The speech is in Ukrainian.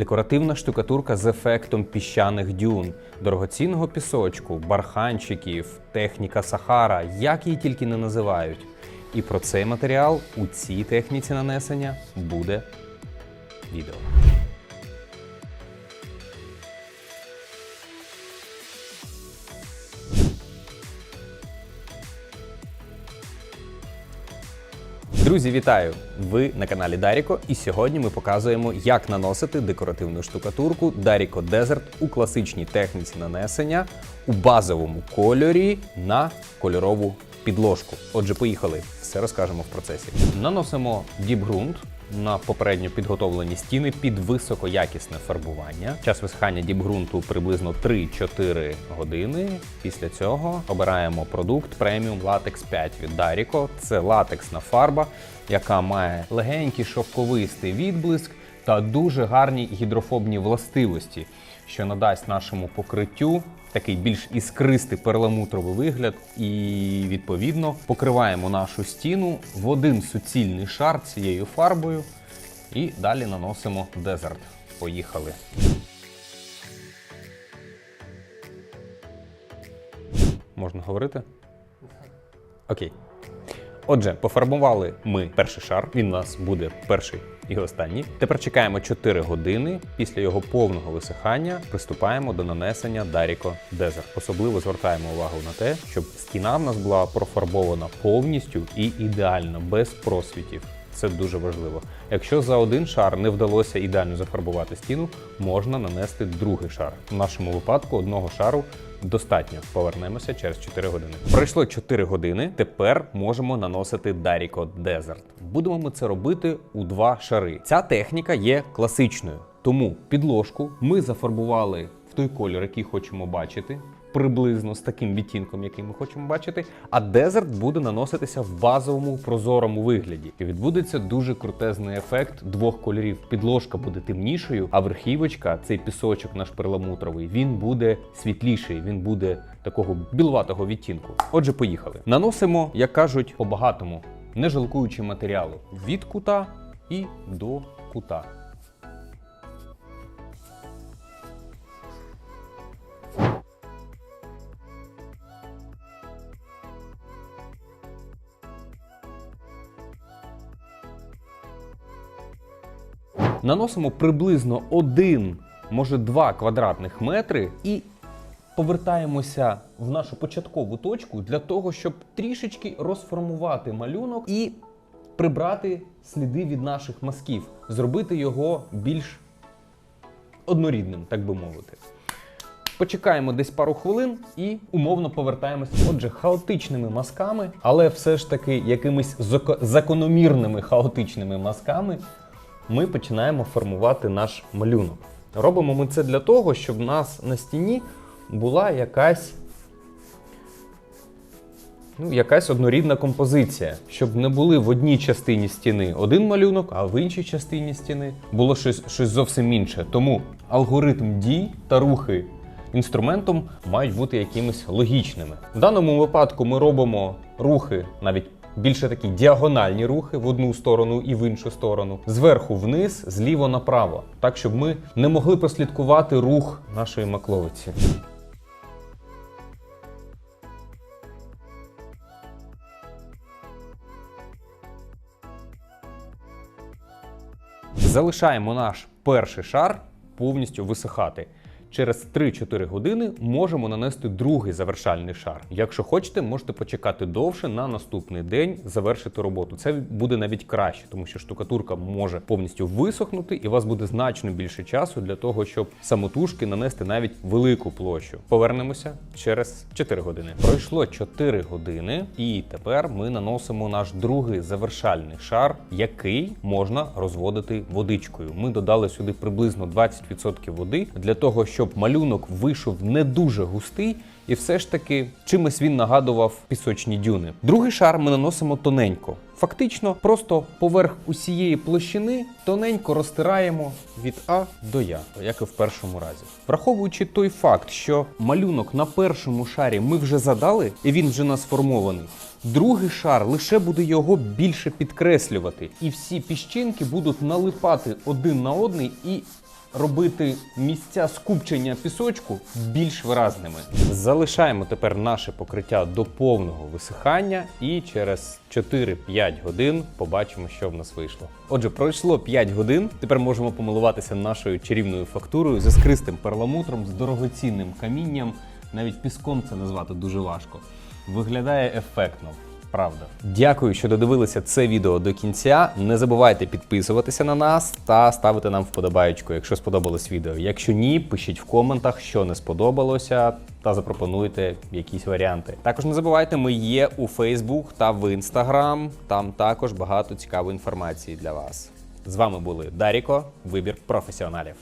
декоративна штукатурка з ефектом піщаних дюн, дорогоцінного пісочку, барханчиків, техніка Сахара, як її тільки не називають. І про цей матеріал у цій техніці нанесення буде відео. Друзі, вітаю! Ви на каналі Даріко, і сьогодні ми показуємо, як наносити декоративну штукатурку Даріко Desert у класичній техніці нанесення у базовому кольорі на кольорову підложку. Отже, поїхали, все розкажемо в процесі. Наносимо діпґрунт на попередньо підготовлені стіни під високоякісне фарбування. Час висихання діпґрунту приблизно 3-4 години. Після цього обираємо продукт преміум латекс 5 від Даріко. Це латексна фарба, яка має легенький шовковистий відблиск та дуже гарні гідрофобні властивості, що надасть нашому покриттю такий більш іскристий перламутровий вигляд, і відповідно покриваємо нашу стіну в один суцільний шар цією фарбою. І далі наносимо дезерт. Поїхали. Можна говорити? Окей. Отже, пофарбували ми перший шар. Він у нас буде перший і останній. Тепер чекаємо 4 години. Після його повного висихання приступаємо до нанесення Даріко Дезер. Особливо звертаємо увагу на те, щоб стіна в нас була профарбована повністю і ідеально, без просвітів. Це дуже важливо. Якщо за один шар не вдалося ідеально зафарбувати стіну, можна нанести другий шар. В нашому випадку одного шару достатньо. Повернемося через 4 години. Пройшло 4 години. Тепер можемо наносити Dariko Desert. Будемо ми це робити у два шари. Ця техніка є класичною, тому підложку ми зафарбували в той колір, який хочемо бачити приблизно з таким відтінком, який ми хочемо бачити. А дезерт буде наноситися в базовому прозорому вигляді. І відбудеться дуже крутезний ефект двох кольорів. Підложка буде темнішою, а верхівочка, цей пісочок наш перламутровий, він буде світліший, він буде такого білуватого відтінку. Отже, поїхали. Наносимо, як кажуть, по багатому, не жалкуючи матеріалу від кута і до кута. Наносимо приблизно один, може два квадратних метри і повертаємося в нашу початкову точку для того, щоб трішечки розформувати малюнок і прибрати сліди від наших мазків, зробити його більш однорідним, так би мовити. Почекаємо десь пару хвилин і умовно повертаємося. Отже, хаотичними мазками, але все ж таки якимись зако- закономірними хаотичними мазками ми починаємо формувати наш малюнок. Робимо ми це для того, щоб в нас на стіні була якась, ну, якась однорідна композиція, щоб не були в одній частині стіни один малюнок, а в іншій частині стіни було щось, щось зовсім інше. Тому алгоритм дій та рухи інструментом мають бути якимись логічними. В даному випадку ми робимо рухи навіть більше такі діагональні рухи в одну сторону і в іншу сторону, зверху вниз, зліво направо, так щоб ми не могли прослідкувати рух нашої макловиці. Залишаємо наш перший шар повністю висихати. Через 3-4 години можемо нанести другий завершальний шар. Якщо хочете, можете почекати довше на наступний день завершити роботу. Це буде навіть краще, тому що штукатурка може повністю висохнути, і у вас буде значно більше часу для того, щоб самотужки нанести навіть велику площу. Повернемося через 4 години. Пройшло 4 години, і тепер ми наносимо наш другий завершальний шар, який можна розводити водичкою. Ми додали сюди приблизно 20% води для того, щоб малюнок вийшов не дуже густий. І все ж таки чимось він нагадував пісочні дюни. Другий шар ми наносимо тоненько. Фактично, просто поверх усієї площини тоненько розтираємо від А до Я, як і в першому разі. Враховуючи той факт, що малюнок на першому шарі ми вже задали, і він вже нас сформований. Другий шар лише буде його більше підкреслювати, і всі піщинки будуть налипати один на одний і робити місця скупчення пісочку більш виразними. Залишаємо тепер наше покриття до повного висихання і через 4-5 годин побачимо, що в нас вийшло. Отже, пройшло 5 годин. Тепер можемо помилуватися нашою чарівною фактурою з іскристим перламутром, з дорогоцінним камінням. Навіть піском це назвати дуже важко. Виглядає ефектно. Правда. Дякую, що додивилися це відео до кінця. Не забувайте підписуватися на нас та ставити нам вподобаєчку, якщо сподобалось відео. Якщо ні, пишіть в коментах, що не сподобалося, та запропонуйте якісь варіанти. Також не забувайте, ми є у Facebook та в Instagram. Там також багато цікавої інформації для вас. З вами були Даріко, вибір професіоналів.